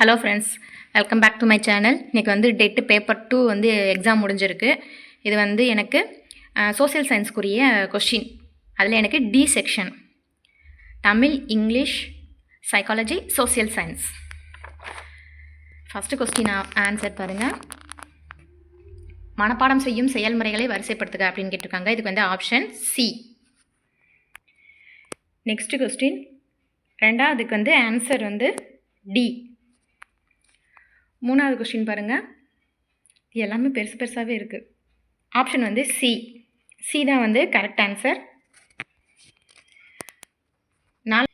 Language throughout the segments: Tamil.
Hello friends welcome back to my channel இன்றைக்கி வந்து டெட்டு பேப்பர் டூ வந்து எக்ஸாம் முடிஞ்சிருக்கு. இது வந்து எனக்கு சோஷியல் சயின்ஸ்க்குரிய கொஷின் அதில் எனக்கு D section Tamil English psychology social science first question answer பாருங்கள் மனப்பாடம் செய்யும் செயல்முறைகளை வரிசைப்படுத்துக அப்படின்னு கேட்டிருக்காங்க. இதுக்கு வந்து ஆப்ஷன் சி நெக்ஸ்ட் கொஸ்டின் ரெண்டாவதுக்கு வந்து ஆன்சர் வந்து டி மூணாவது கொஸ்டின் பாருங்கள் இது எல்லாமே பெருசு பெருசாகவே இருக்குது ஆப்ஷன் வந்து சி சி தான் வந்து கரெக்ட் ஆன்சர் நால்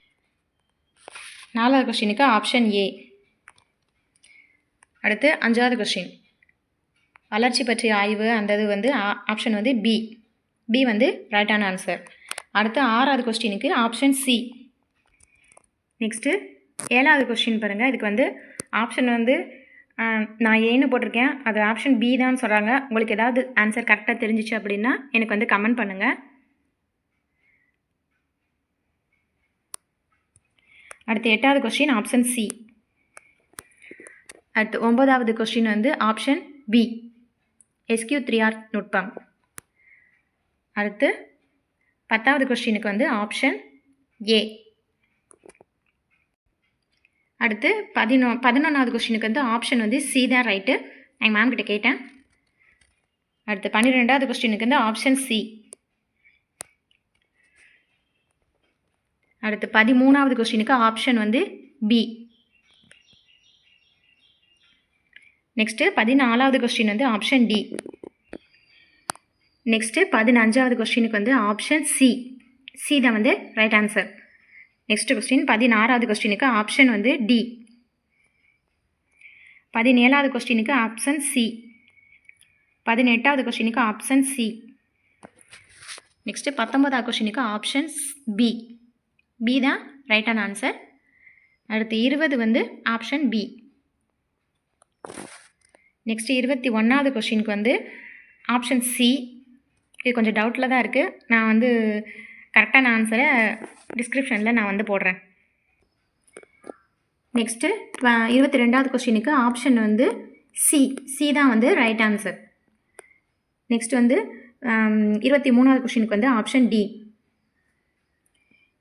நாலாவது கொஸ்டினுக்கு ஆப்ஷன் ஏ அடுத்து அஞ்சாவது கொஸ்டின் வளர்ச்சி பற்றிய ஆய்வு அந்த இது வந்து ஆப்ஷன் வந்து பி பி வந்து ரைட்டான ஆன்சர் அடுத்து ஆறாவது கொஸ்டினுக்கு ஆப்ஷன் சி நெக்ஸ்ட்டு ஏழாவது கொஸ்டின் பாருங்கள் இதுக்கு வந்து ஆப்ஷன் வந்து நான் ஏன்னு போட்டிருக்கேன். அது ஆப்ஷன் பி தான் சொல்கிறாங்க உங்களுக்கு ஏதாவது ஆன்சர் கரெக்டாக தெரிஞ்சிச்சு அப்படின்னா எனக்கு வந்து கமெண்ட் பண்ணுங்கள் அடுத்து எட்டாவது கொஸ்டின் ஆப்ஷன் சி அடுத்து ஒம்பதாவது கொஸ்டின் வந்து option B SQ three R நுட்பம். அடுத்து பத்தாவது கொஸ்டினுக்கு வந்து ஆப்ஷன் ஏ அடுத்து பதினொ பதினொன்றாவது கொஸ்டினுக்கு வந்து ஆப்ஷன் வந்து சி தான் ரைட்டு நான் மேம் கிட்ட கேட்டேன். அடுத்து பன்னிரெண்டாவது கொஸ்டினுக்கு வந்து ஆப்ஷன் சி அடுத்து பதிமூணாவது கொஸ்டினுக்கு ஆப்ஷன் வந்து பி நெக்ஸ்ட்டு பதினாலாவது கொஸ்டின் வந்து ஆப்ஷன் டி நெக்ஸ்ட்டு பதினஞ்சாவது கொஸ்டினுக்கு வந்து ஆப்ஷன் சி சி தான் வந்து ரைட் ஆன்சர் நெக்ஸ்ட் கொஸ்டின் பதினாறாவது கொஸ்டினுக்கு ஆப்ஷன் வந்து டி பதினேழாவது கொஸ்டினுக்கு ஆப்ஷன் சி பதினெட்டாவது கொஸ்டினுக்கு ஆப்ஷன் சி நெக்ஸ்ட்டு பத்தொன்பதாவது கொஸ்டினுக்கு ஆப்ஷன் பி பி தான் ரைட்டான ஆன்சர் அடுத்து இருபது வந்து ஆப்ஷன் பி நெக்ஸ்ட் இருபத்தி ஒன்றாவது கொஷினுக்கு வந்து ஆப்ஷன் சி இது கொஞ்சம் டவுட்டில் தான் இருக்குது நான் வந்து கரெக்டான ஆன்சரை டிஸ்கிரிப்ஷனில் நான் வந்து போடுறேன். நெக்ஸ்ட்டு இருபத்தி ரெண்டாவது கொஸ்டினுக்கு ஆப்ஷன் வந்து சி சி தான் வந்து ரைட் ஆன்சர் நெக்ஸ்ட் வந்து இருபத்தி மூணாவது கொஷினுக்கு வந்து ஆப்ஷன் டி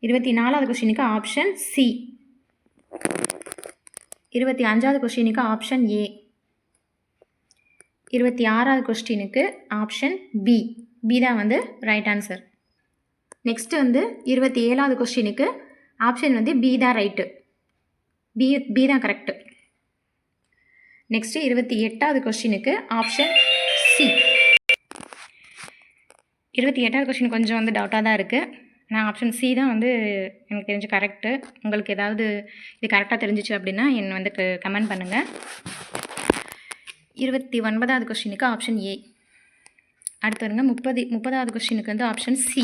இருபத்தி நாலாவது கொஷினுக்கு ஆப்ஷன் சி இருபத்தி அஞ்சாவது கொஷினுக்கு ஆப்ஷன் ஏ இருபத்தி ஆறாவது கொஸ்டினுக்கு ஆப்ஷன் பி பி தான் வந்து ரைட் ஆன்சர் நெக்ஸ்ட்டு வந்து இருபத்தி ஏழாவது கொஸ்டினுக்கு ஆப்ஷன் வந்து பி தான் ரைட்டு பி பி தான் கரெக்டு நெக்ஸ்ட்டு இருபத்தி எட்டாவது கொஸ்டினுக்கு ஆப்ஷன் சி இருபத்தி எட்டாவது கொஸ்டின் கொஞ்சம் வந்து டவுட்டாக தான் இருக்குது நான் ஆப்ஷன் சி தான் வந்து எனக்கு தெரிஞ்சு கரெக்டு உங்களுக்கு ஏதாவது இது கரெக்டாக தெரிஞ்சிச்சு அப்படின்னா என்னை வந்து கமெண்ட் பண்ணுங்கள் இருபத்தி ஒன்பதாவது கொஸ்டினுக்கு ஆப்ஷன் ஏ அடுத்து வருங்க முப்பது முப்பதாவது கொஸ்டினுக்கு வந்து ஆப்ஷன் சி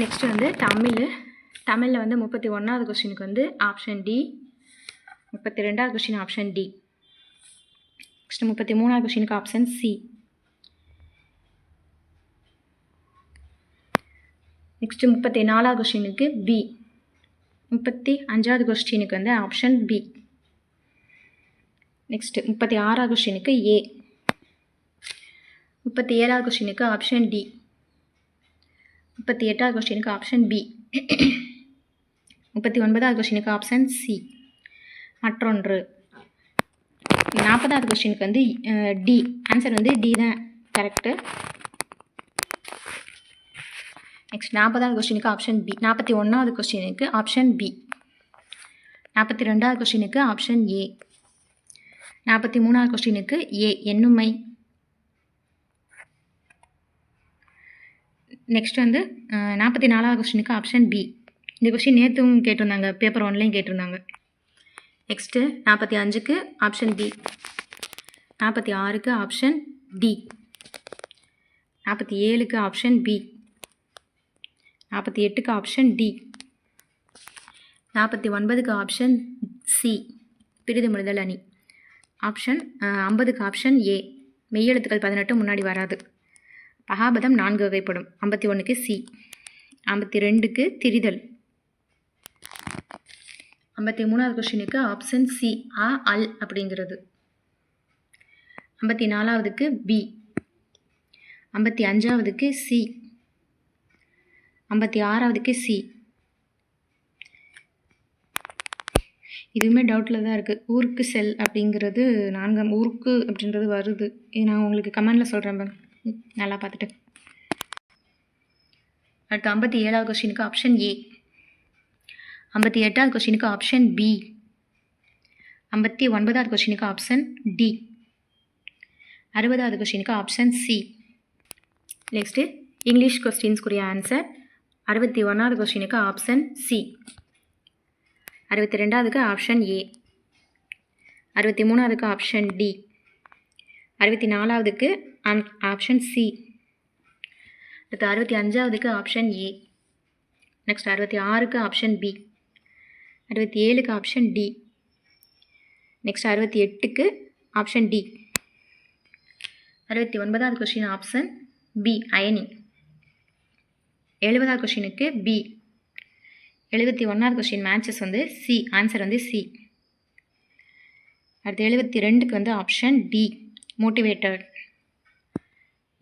நெக்ஸ்ட் வந்து தமிழ். தமிழில் வந்து முப்பத்தி ஒன்றாவது கொஸ்டினுக்கு வந்து ஆப்ஷன் டி முப்பத்தி ரெண்டாவது கொஸ்டின் ஆப்ஷன் டி நெக்ஸ்ட் முப்பத்தி மூணாவது கொஸ்டினுக்கு ஆப்ஷன் சி நெக்ஸ்ட் முப்பத்தி நாலாவது கொஸ்டினுக்கு பி முப்பத்தி அஞ்சாவது கொஸ்டினுக்கு வந்து ஆப்ஷன் பி நெக்ஸ்ட்டு முப்பத்தி ஆறாவது கொஸ்டினுக்கு ஏ முப்பத்தி ஏழாவது கொஸ்டினுக்கு ஆப்ஷன் டி முப்பத்தி எட்டாவது கொஸ்டினுக்கு ஆப்ஷன் பி முப்பத்தி ஒன்பதாவது கொஸ்டினுக்கு ஆப்ஷன் சி மற்றொன்று. நாற்பதாவது கொஸ்டினுக்கு வந்து டி ஆன்சர் வந்து டி தான். கரெக்டு நெக்ஸ்ட் நாற்பதாவது கொஸ்டினுக்கு ஆப்ஷன் பி நாற்பத்தி ஒன்றாவது கொஸ்டினுக்கு ஆப்ஷன் பி நாற்பத்தி ரெண்டாவது கொஸ்டினுக்கு ஆப்ஷன் ஏ நாற்பத்தி மூணாவது கொஸ்டினுக்கு ஏ என்னுமை நெக்ஸ்ட் வந்து நாற்பத்தி நாலாவது கொஸ்டினுக்கு ஆப்ஷன் பி இந்த கொஸ்டின் நேற்றும் கேட்டிருந்தாங்க பேப்பர் ஒன்லேயும் கேட்டிருந்தாங்க. நெக்ஸ்ட்டு நாற்பத்தி அஞ்சுக்கு ஆப்ஷன் பி நாற்பத்தி ஆறுக்கு ஆப்ஷன் டி நாற்பத்தி ஏழுக்கு ஆப்ஷன் பி நாற்பத்தி எட்டுக்கு ஆப்ஷன் டி நாற்பத்தி ஒன்பதுக்கு ஆப்ஷன் சி பிரிதுமிடுதல் அணி ஆப்ஷன் ஐம்பதுக்கு ஆப்ஷன் ஏ மெய்யெழுத்துக்கள் பதினெட்டு முன்னாடி வராது. அகாபதம் நான்கு வகைப்படும். ஐம்பத்தி ஒன்றுக்கு சி. ஐம்பத்தி ரெண்டுக்கு திரிதல். ஐம்பத்தி மூணாவது கொஷினுக்கு ஆப்ஷன் சி அ அல் அப்படிங்கிறது. ஐம்பத்தி நாலாவதுக்கு பி. ஐம்பத்தி அஞ்சாவதுக்கு சி. ஐம்பத்தி ஆறாவதுக்கு சி. இதுவுமே டவுட்டில் தான் இருக்குது ஊருக்கு செல் அப்படிங்கிறது நான்காம் ஊருக்கு அப்படின்றது வருது. இது நான் உங்களுக்கு கமெண்டில் சொல்கிறேன் மேம் நல்லா பார்த்துட்டு. அடுத்து ஐம்பத்தி ஏழாவது கொஸ்டினுக்கு ஆப்ஷன் ஏ ஐம்பத்தி எட்டாவது கொஸ்டினுக்கு ஆப்ஷன் பி ஐம்பத்தி ஒன்பதாவது கொஸ்டினுக்கு ஆப்ஷன் டி அறுபதாவது கொஸ்டினுக்கு ஆப்ஷன் சி நெக்ஸ்ட்டு இங்கிலீஷ் கொஸ்டின்ஸ்க்குரிய ஆன்சர் அறுபத்தி ஒன்றாவது கொஸ்டினுக்கு ஆப்ஷன் சி அறுபத்தி ரெண்டாவதுக்கு ஆப்ஷன் ஏ அறுபத்தி மூணாவதுக்கு ஆப்ஷன் டி அறுபத்தி நாலாவதுக்கு ஆப்ஷன் சி அடுத்து அறுபத்தி அஞ்சாவதுக்கு ஆப்ஷன் ஏ நெக்ஸ்ட் அறுபத்தி ஆறுக்கு ஆப்ஷன் பி அறுபத்தி ஏழுக்கு ஆப்ஷன் டி நெக்ஸ்ட் அறுபத்தி எட்டுக்கு ஆப்ஷன் டி அறுபத்தி ஒன்பதாவது கொஷின் ஆப்ஷன் பி அயனி எழுபதாவது கொஷினுக்கு பி எழுபத்தி ஒன்றாவது கொஷின் மேட்சஸ் வந்து சி ஆன்சர் வந்து சி அடுத்து எழுபத்தி ரெண்டுக்கு வந்து ஆப்ஷன் டி மோட்டிவேட்டட்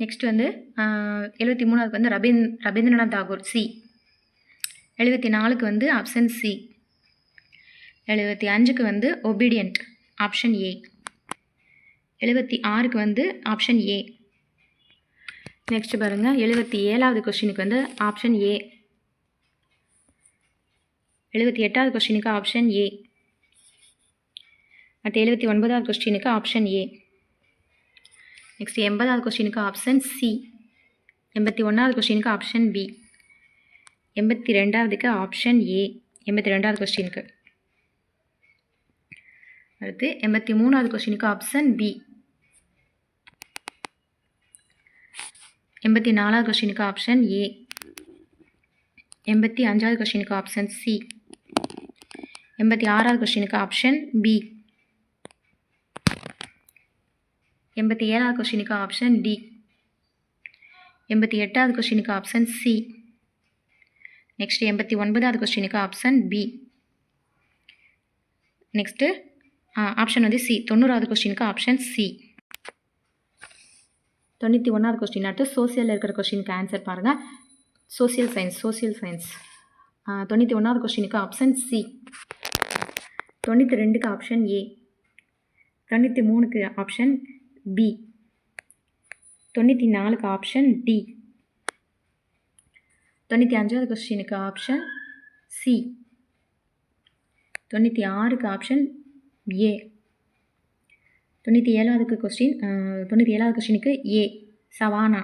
நெக்ஸ்ட் வந்து எழுபத்தி மூணாவதுக்கு வந்து ரபீந் ரவீந்திரநாத் தாகூர் சி எழுபத்தி நாலுக்கு வந்து ஆப்ஷன் சி எழுபத்தி அஞ்சுக்கு வந்து ஒபீடியன்ட் ஆப்ஷன் ஏ எழுபத்தி ஆறுக்கு வந்து ஆப்ஷன் ஏ நெக்ஸ்ட் பாருங்கள் எழுபத்தி ஏழாவது கொஸ்டினுக்கு வந்து ஆப்ஷன் ஏ எழுபத்தி எட்டாவது கொஸ்டினுக்கு ஆப்ஷன் ஏ அடுத்து எழுபத்தி ஒன்பதாவது கொஸ்டினுக்கு ஆப்ஷன் ஏ நெக்ஸ்ட் எண்பதாவது கொஸ்டினுக்கு ஆப்ஷன் சி எண்பத்தி ஒன்றாவது கொஸ்டினுக்கு ஆப்ஷன் பி எண்பத்தி ரெண்டாவதுக்கு ஆப்ஷன் ஏ எண்பத்தி ரெண்டாவது கொஸ்டினுக்கு அடுத்து எண்பத்தி மூணாவது கொஸ்டினுக்கு ஆப்ஷன் பி எண்பத்தி நாலாவது கொஸ்டினுக்கு ஆப்ஷன் ஏ எண்பத்தி அஞ்சாவது கொஸ்டினுக்கு ஆப்ஷன் சி எண்பத்தி ஆறாவது கொஸ்டினுக்கு ஆப்ஷன் பி எண்பத்தி ஏழாவது கொஷினுக்கு ஆப்ஷன் டி எண்பத்தி எட்டாவது கொஷினுக்கு ஆப்ஷன் சி நெக்ஸ்ட் எண்பத்தி ஒன்பதாவது கொஸ்டினுக்கு ஆப்ஷன் பி நெக்ஸ்ட்டு ஆப்ஷன் வந்து சி தொண்ணூறாவது கொஸ்டினுக்கு ஆப்ஷன் சி தொண்ணூற்றி ஒன்றாவது கொஸ்டின் அடுத்து சோசியலில் இருக்கிற கொஸ்டினுக்கு ஆன்சர் பாருங்கள் சோசியல் சயின்ஸ் சோசியல் சயின்ஸ் தொண்ணூற்றி ஒன்றாவது கொஸ்டினுக்கு ஆப்ஷன் சி தொண்ணூற்றி ரெண்டுக்கு ஆப்ஷன் ஏ தொண்ணூற்றி மூணுக்கு ஆப்ஷன் பி தொண்ணூற்றி நாலுக்கு ஆப்ஷன் டி தொண்ணூற்றி அஞ்சாவது கொஸ்டினுக்கு ஆப்ஷன் சி தொண்ணூற்றி ஆறுக்கு ஆப்ஷன் ஏ தொண்ணூற்றி ஏழாவதுக்கு கொஸ்டின் தொண்ணூற்றி ஏழாவது கொஸ்டினுக்கு ஏ சவானா.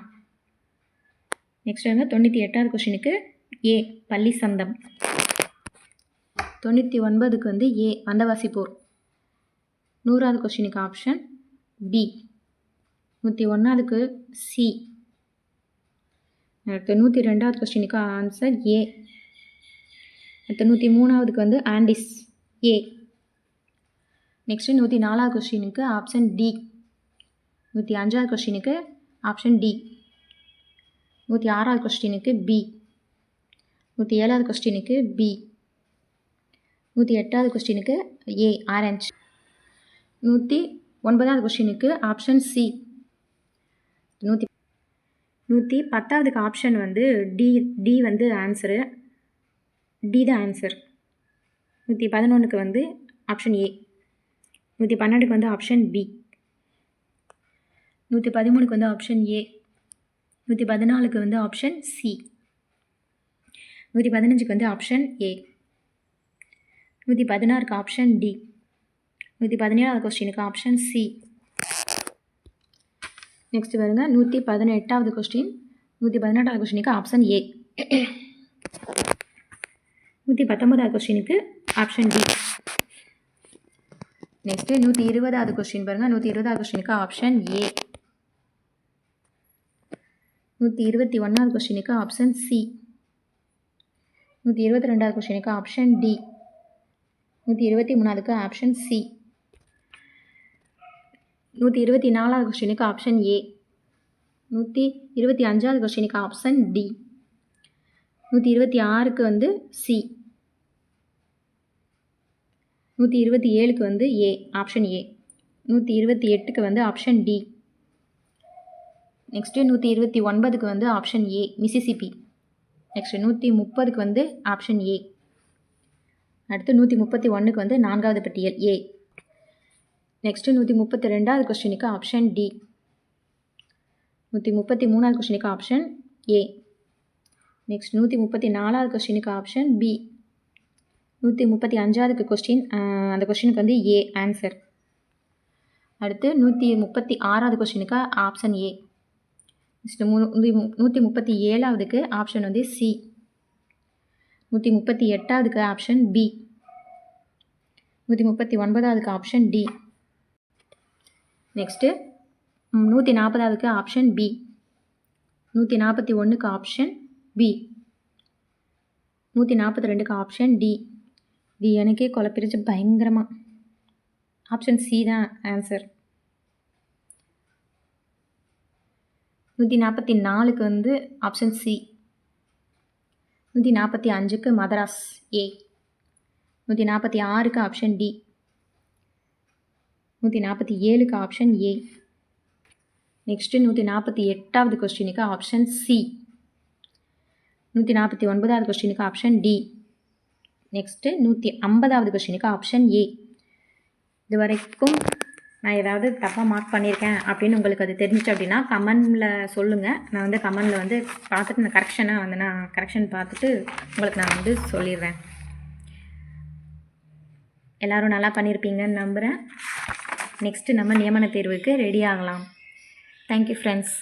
நெக்ஸ்ட் வந்து தொண்ணூற்றி எட்டாவது கொஸ்டினுக்கு ஏ பள்ளி சந்தம். தொண்ணூற்றி ஒன்பதுக்கு வந்து ஏ வந்தவாசி போர் நூறாவது கொஸ்டினுக்கு ஆப்ஷன் பி நூற்றி ஒன்றாவதுக்கு சி அடுத்து நூற்றி ரெண்டாவது கொஸ்டினுக்கு ஆன்சர் ஏ அடுத்து நூற்றி மூணாவதுக்கு வந்து ஆண்டிஸ் ஏ நெக்ஸ்ட்டு நூற்றி நாலாவது கொஸ்டினுக்கு ஆப்ஷன் டி நூற்றி அஞ்சாவது கொஸ்டினுக்கு ஆப்ஷன் டி நூற்றி ஆறாவது கொஸ்டினுக்கு பி நூற்றி ஏழாவது கொஸ்டினுக்கு பி நூற்றி எட்டாவது கொஸ்டினுக்கு ஏ ஆரஞ்ச் நூற்றி ஒன்பதாவது கொஸ்டினுக்கு ஆப்ஷன் சி நூற்றி நூற்றி பத்தாவதுக்கு ஆப்ஷன் வந்து டி டி வந்து ஆன்சரு டி தான் ஆன்சர் நூற்றி பதினொன்றுக்கு வந்து ஆப்ஷன் ஏ நூற்றி பன்னெண்டுக்கு வந்து ஆப்ஷன் பி நூற்றி பதிமூணுக்கு வந்து ஆப்ஷன் ஏ நூற்றி பதினாலுக்கு வந்து ஆப்ஷன் சி நூற்றி பதினஞ்சுக்கு வந்து ஆப்ஷன் ஏ நூற்றி பதினாறுக்கு ஆப்ஷன் டி நூற்றி பதினேழாவது கொஸ்டினுக்கு ஆப்ஷன் சி நெக்ஸ்ட் வருங்க. நூற்றி பதினெட்டாவது கொஸ்டின் நூற்றி பதினெட்டாவது கொஸ்டினுக்கு ஆப்ஷன் ஏ நூற்றி பத்தொன்பதாவது கொஸ்டினுக்கு ஆப்ஷன் டி நெக்ஸ்ட்டு நூற்றி இருபதாவது கொஸ்டின் பாருங்கள் நூற்றி இருபதாவது கொஸ்டினுக்கு ஆப்ஷன் ஏ நூற்றி இருபத்தி ஒன்றாவது கொஸ்டினுக்கு ஆப்ஷன் சி நூற்றி இருபத்தி ரெண்டாவது கொஸ்டினுக்கு ஆப்ஷன் டி நூற்றி இருபத்தி மூணாவதுக்கு ஆப்ஷன் சி நூற்றி இருபத்தி நாலாவது கொஸ்டினுக்கு ஆப்ஷன் ஏ நூற்றி இருபத்தி அஞ்சாவது கொஸ்டினுக்கு ஆப்ஷன் டி நூற்றி இருபத்தி ஆறுக்கு வந்து சி நூற்றி இருபத்தி ஏழுக்கு வந்து ஏ ஆப்ஷன் ஏ நூற்றி இருபத்தி எட்டுக்கு வந்து ஆப்ஷன் டி நெக்ஸ்ட்டு நூற்றி இருபத்தி ஒன்பதுக்கு வந்து ஆப்ஷன் ஏ மிசிசிபி நெக்ஸ்ட்டு நூற்றி முப்பதுக்கு வந்து ஆப்ஷன் ஏ அடுத்து நூற்றி முப்பத்தி ஒன்றுக்கு வந்து நான்காவது பட்டியல் ஏ நெக்ஸ்ட்டு நூற்றி முப்பத்தி ரெண்டாவது கொஸ்டினுக்கு ஆப்ஷன் டி நூற்றி முப்பத்தி மூணாவது கொஸ்டினுக்கு ஆப்ஷன் ஏ நெக்ஸ்ட் நூற்றி முப்பத்தி நாலாவது கொஸ்டினுக்கு ஆப்ஷன் பி நூற்றி முப்பத்தி அஞ்சாவதுக்கு கொஸ்டின் அந்த கொஸ்டினுக்கு வந்து ஏ ஆன்சர் அடுத்து நூற்றி முப்பத்தி ஆறாவது கொஸ்டினுக்கு ஆப்ஷன் ஏ நெக்ஸ்ட் மூ நூற்றி முப்பத்தி ஏழாவதுக்கு ஆப்ஷன் வந்து சி நூற்றி முப்பத்தி எட்டாவதுக்கு ஆப்ஷன் பி நூற்றி முப்பத்தி ஒன்பதாவதுக்கு ஆப்ஷன் டி நெக்ஸ்ட்டு நூற்றி நாற்பதாவதுக்கு ஆப்ஷன் பி நூற்றி நாற்பத்தி ஒன்றுக்கு ஆப்ஷன் பி நூற்றி நாற்பத்தி ரெண்டுக்கு ஆப்ஷன் டி இது எனக்கே குழப்பிருச்சு பயங்கரமாக ஆப்ஷன் சி தான் ஆன்சர் நூற்றி நாற்பத்தி நாலுக்கு வந்து ஆப்ஷன் சி நூற்றி நாற்பத்தி அஞ்சுக்கு மதராஸ் ஏ நூற்றி நாற்பத்தி ஆறுக்கு ஆப்ஷன் டி நூற்றி நாற்பத்தி ஏழுக்கு ஆப்ஷன் ஏ நெக்ஸ்ட்டு நூற்றி நாற்பத்தி எட்டாவது கொஸ்டினுக்கு ஆப்ஷன் சி நூற்றி நாற்பத்தி ஒன்பதாவது கொஸ்டினுக்கு ஆப்ஷன் டி நெக்ஸ்ட்டு நூற்றி ஐம்பதாவது கொஸ்டினுக்கு ஆப்ஷன் ஏ இது வரைக்கும் நான் ஏதாவது தப்பாக மார்க் பண்ணியிருக்கேன் அப்படின்னு உங்களுக்கு அது தெரிஞ்சிச்சு அப்படின்னா கமெண்டில் சொல்லுங்கள் நான் வந்து கமெண்டில் வந்து பார்த்துட்டு நான் கரெக்ஷனாக வந்து நான் கரெக்ஷன் பார்த்துட்டு உங்களுக்கு நான் வந்து சொல்லிடுறேன். எல்லோரும் நல்லா பண்ணியிருப்பீங்கன்னு நம்புகிறேன் நெக்ஸ்ட்டு நம்ம நியமன தேர்வுக்கு ரெடி ஆகலாம். Thank you friends